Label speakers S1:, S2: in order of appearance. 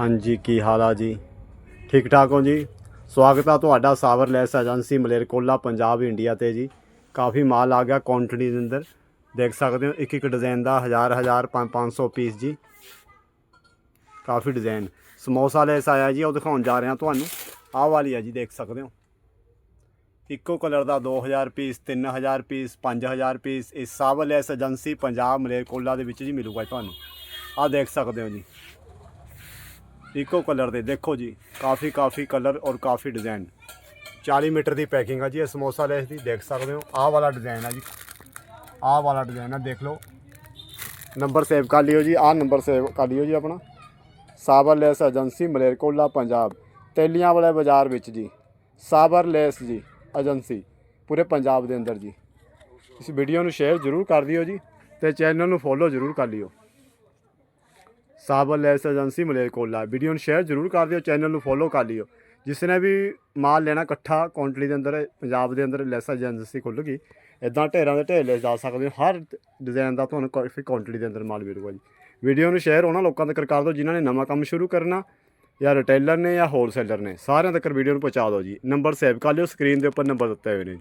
S1: ਹਾਂਜੀ, ਕੀ ਹਾਲ ਆ ਜੀ? ਠੀਕ ਠਾਕ ਹੋ ਜੀ? ਸਵਾਗਤ ਆ ਤੁਹਾਡਾ ਸਾਵਰਲੈਸ ਏਜੰਸੀ ਮਲੇਰਕੋਲਾ ਪੰਜਾਬ, ਇੰਡੀਆ ਤੇ ਜੀ। ਕਾਫੀ ਮਾਲ ਆ ਗਿਆ ਕੁਆਂਟੀਟੀ ਦੇ ਅੰਦਰ। ਦੇਖ ਸਕਦੇ ਹੋ ਇੱਕ ਇੱਕ ਡਿਜ਼ਾਈਨ ਦਾ ਹਜ਼ਾਰ ਹਜ਼ਾਰ 500 ਪੀਸ ਜੀ। ਕਾਫੀ ਡਿਜ਼ਾਈਨ ਸਮੋਸਾ ਲੈਸ ਆਇਆ ਜੀ, ਉਹ ਦਿਖਾਉਣ ਜਾ ਰਹੇ ਹਾਂ ਤੁਹਾਨੂੰ। ਆਹ ਵਾਲੀ ਆ ਜੀ, ਦੇਖ ਸਕਦੇ ਹੋ। ਇੱਕੋ ਕਲਰ ਦਾ 2000 ਪੀਸ 3000 ਪੀਸ 5000 ਪੀਸ ਇਹ ਸਾਵਰਲੈਸ ਏਜੰਸੀ ਪੰਜਾਬ ਮਲੇਰਕੋਲਾ ਦੇ ਵਿੱਚ ਜੀ ਮਿਲੂਗਾ ਤੁਹਾਨੂੰ। ਆਹ ਦੇਖ ਸਕਦੇ ਹੋ ਜੀ। ਇੱਕੋ ਕਲਰ ਦੇ। ਦੇਖੋ ਜੀ, ਕਾਫੀ ਕਾਫੀ ਕਲਰ ਔਰ ਕਾਫੀ ਡਿਜ਼ਾਈਨ 40 ਮੀਟਰ ਦੀ ਪੈਕਿੰਗ ਆ ਜੀ, ਇਹ ਸਮੋਸਾ ਲੈਸ ਦੀ ਦੇਖ ਸਕਦੇ ਹੋ, ਆਹ ਵਾਲਾ ਡਿਜ਼ਾਈਨ ਆ ਜੀ। ਆਹ ਵਾਲਾ ਡਿਜ਼ਾਈਨ ਆ, ਦੇਖ ਲਓ। ਨੰਬਰ ਸੇਵ ਕਰ ਲਿਓ ਜੀ, ਆਹ ਨੰਬਰ ਸੇਵ ਕਰ ਲਿਓ ਜੀ ਆਪਣਾ। ਸਾਬਰ ਲੈਸ ਏਜੰਸੀ ਮਲੇਰਕੋਲਾ ਪੰਜਾਬ। ਤੇਲੀਆਂ ਵਾਲੇ ਬਾਜ਼ਾਰ ਵਿੱਚ ਜੀ ਸਾਬਰ ਲੈਸ ਜੀ, ਏਜੰਸੀ, ਪੂਰੇ ਪੰਜਾਬ ਦੇ ਅੰਦਰ ਜੀ। ਇਸ ਵੀਡੀਓ ਨੂੰ ਸ਼ੇਅਰ ਜ਼ਰੂਰ ਕਰ ਦਿਓ ਜੀ ਤੇ ਚੈਨਲ ਨੂੰ ਫੋਲੋ ਜ਼ਰੂਰ ਕਰ ਲਿਓ। ਸਾਬਰ ਲੈਸ ਏਜੰਸੀ ਮਲੇਰਕੋਟਲਾ ਵੀਡੀਓ ਨੂੰ ਸ਼ੇਅਰ ਜ਼ਰੂਰ ਕਰ ਦਿਓ ਚੈਨਲ ਨੂੰ ਫੋਲੋ ਕਰ ਲਿਓ। ਜਿਸ ਨੇ ਵੀ ਮਾਲ ਲੈਣਾ ਇਕੱਠਾ ਕੁਆਂਟੀਟੀ ਦੇ ਅੰਦਰ, ਪੰਜਾਬ ਦੇ ਅੰਦਰ ਲੈਸ ਏਜੰਸੀ ਖੁੱਲ੍ਹ ਗਈ ਇਦਾਂ ਢੇਰਾਂ ਦੇ ਢੇਰ ਲੈ ਜਾ ਸਕਦੇ ਹੋ। ਹਰ ਡਿਜ਼ਾਈਨ ਦਾ ਤੁਹਾਨੂੰ ਕਾਫੀ ਕੁਆਂਟੀਟੀ ਦੇ ਅੰਦਰ ਮਾਲ ਮਿਲੂਗਾ ਜੀ। ਵੀਡੀਓ ਨੂੰ ਸ਼ੇਅਰ ਉਹਨਾਂ ਲੋਕਾਂ ਤੱਕ ਕਰ ਦਿਓ ਜਿਨ੍ਹਾਂ ਨੇ ਨਵਾਂ ਕੰਮ ਸ਼ੁਰੂ ਕਰਨਾ, ਜਾਂ ਰਿਟੇਲਰ ਨੇ ਜਾਂ ਹੋਲਸੇਲਰ ਨੇ। ਸਾਰਿਆਂ ਤੱਕ ਵੀਡੀਓ ਨੂੰ ਪਹੁੰਚਾ ਦਿਓ ਜੀ। ਨੰਬਰ ਸੇਵ ਕਰ ਲਿਓ ਸਕਰੀਨ ਦੇ ਉੱਪਰ ਨੰਬਰ ਦਿੱਤੇ ਹੋਏ ਨੇ ਜੀ।